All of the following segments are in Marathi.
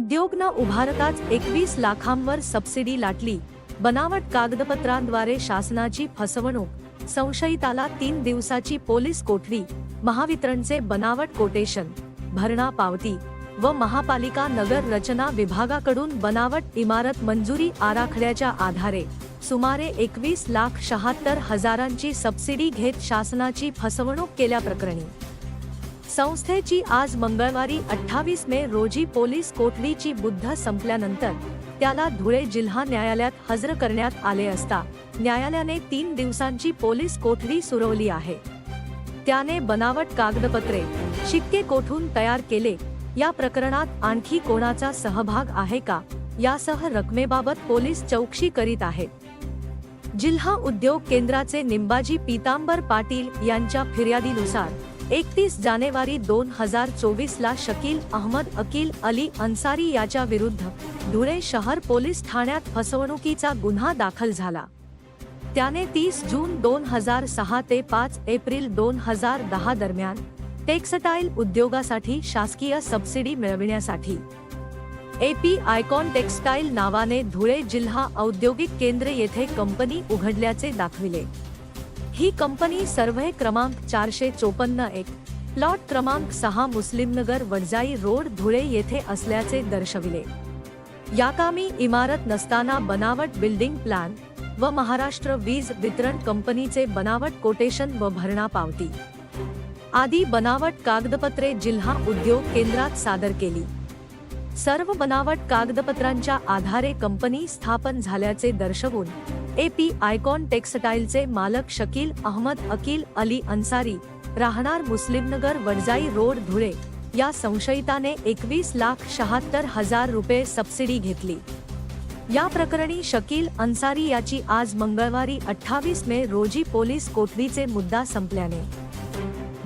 उद्योगनं उभारताच एकवीस लाखांवर सबसिडी लाटली. बनावट कागदपत्रांद्वारे शासनाची फसवणूक. संशयिताला तीन दिवसाची पोलीस कोठडी महावितरणचे बनावट कोटेशन भरणा पावती व महापालिका नगर रचना विभागाकडून बनावट इमारत मंजुरी आराखड्याच्या आधारे सुमारे एकवीस लाख शहात्तर हजारांची सबसिडी घेत शासनाची फसवणूक केल्याप्रकरणी संस्थेची आज मंगळवारी अठ्ठावीस मे रोजी पोलीस कोठडीची बुद्ध संपल्यानंतर त्याला धुळे जिल्हा न्यायालयात हजर करण्यात आले असता न्यायालयाने तीन दिवसांची पोलीस कोठडी सुरवली आहे. त्याने बनावट कागदपत्रे शिक्के कोठून तयार केले या प्रकरणात आणखी कोणाचा सहभाग आहे का यासह रकमेबाबत पोलीस चौकशी करीत आहेत जिल्हा उद्योग केंद्राचे निंबाजी पीतांबर पाटील यांच्या फिर्यादीनुसार एकतीस जानेवारी दोन हजार चोवीस ला शकील अहमद अकील अली अन्सारी याच्या विरुद्ध धुळे शहर पोलीस ठाण्यात फसवणुकीचा गुन्हा दाखल झाला. त्याने तीस जून दोन हजार सहा ते पाच एप्रिल दोन हजार दहा दरम्यान टेक्सटाईल उद्योगासाठी शासकीय सबसिडी मिळविण्यासाठी एपी आयकॉन टेक्सटाईल नावाने धुळे जिल्हा औद्योगिक केंद्र येथे कंपनी उघडल्याचे दाखविले. ही कंपनी सर्व्हे क्रमांक चारशे चोपन्न एक प्लॉट क्रमांक सहा मुस्लिमनगर वडजाई रोड धुळे येथे असल्याचे दर्शविले. याकामी इमारत नसताना बनावट बिल्डिंग प्लॅन व महाराष्ट्र वीज वितरण कंपनीचे बनावट कोटेशन व भरणा पावती आदी बनावट कागदपत्रे जिल्हा उद्योग केंद्रात सादर केली. सर्व बनावट कागदपत्रांच्या आधारे कंपनी स्थापन झाल्याचे दर्शवून एपी आयकॉन टेक्सटाईलचे मालक शकील अहमद अकील अली अन्सारी राहणार मुस्लिमनगर वडजाई रोड धुळे या संशयिताने एकवीस लाख शहात्तर हजार रुपये सबसिडी घेतली. या प्रकरणी शकील अन्सारी याची आज मंगळवारी अठ्ठावीस मे रोजी पोलीस कोठडीचे मुद्दा संपल्याने.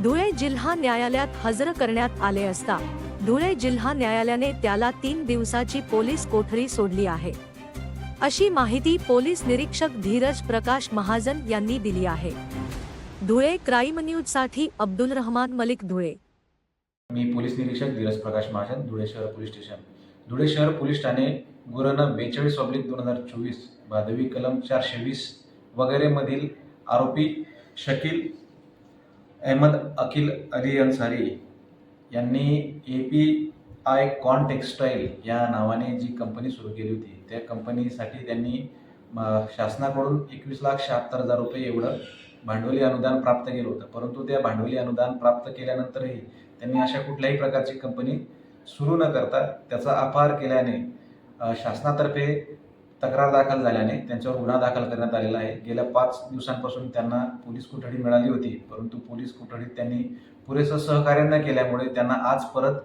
धुळे जिल्हा न्यायालयात हजर करण्यात आले असता धुळे जिल्हा न्यायालयाने त्याला तीन दिवसाची पोलीस कोठडी सोडली आहे. अशी माहिती पोलीस निरीक्षक धीरज प्रकाश महाजन यांनी दिली आहे. धुळे क्राईम न्यूजसाठी अब्दुल रहमान मलिक धुळे. मी पोलीस निरीक्षक धीरज प्रकाश महाजन धुळे शहर पोलीस स्टेशन. धुळे शहर पोलीस ठाणे गुरन बेचाळीस ऑब्लिक दोन हजार चोवीस भादवी कलम चारशे वीस वगैरेमधील आरोपी शकील अहमद अखिल अली अन्सारी यांनी A P I con textile या नावाने जी कंपनी सुरू केली होती त्या कंपनीसाठी त्यांनी म, शासनाकडून एकवीस लाख शहात्तर हजार रुपये एवढं भांडवली अनुदान प्राप्त केलं होतं. परंतु त्या भांडवली अनुदान प्राप्त केल्यानंतरही त्यांनी अशा कुठल्याही प्रकारची कंपनी सुरू न करता त्याचा अपहार केल्याने शासनातर्फे तक्रार दाखल झाल्याने त्यांच्यावर गुन्हा दाखल करण्यात आलेला आहे. गेल्या पाच दिवसांपासून त्यांना पोलीस कोठडी मिळाली होती परंतु पोलीस कोठडीत त्यांनी पुरेसं सहकार्य न केल्यामुळे त्यांना आज परत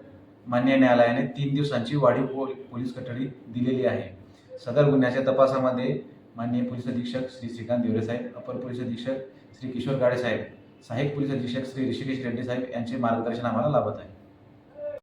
मान्य न्यायालयाने तीन दिवसांची वाढीव पो पोलीस कोठडी दिलेली आहे. सदर गुन्ह्याच्या तपासामध्ये माननीय पोलीस अधीक्षक श्री श्रीकांत देवरे साहेब अपर पोलीस अधीक्षक श्री किशोर गाडे साहेब सहाय्यक पोलीस अधीक्षक श्री ऋषिकेश रेड्डी साहेब यांचे मार्गदर्शन आम्हाला लाभत आहे.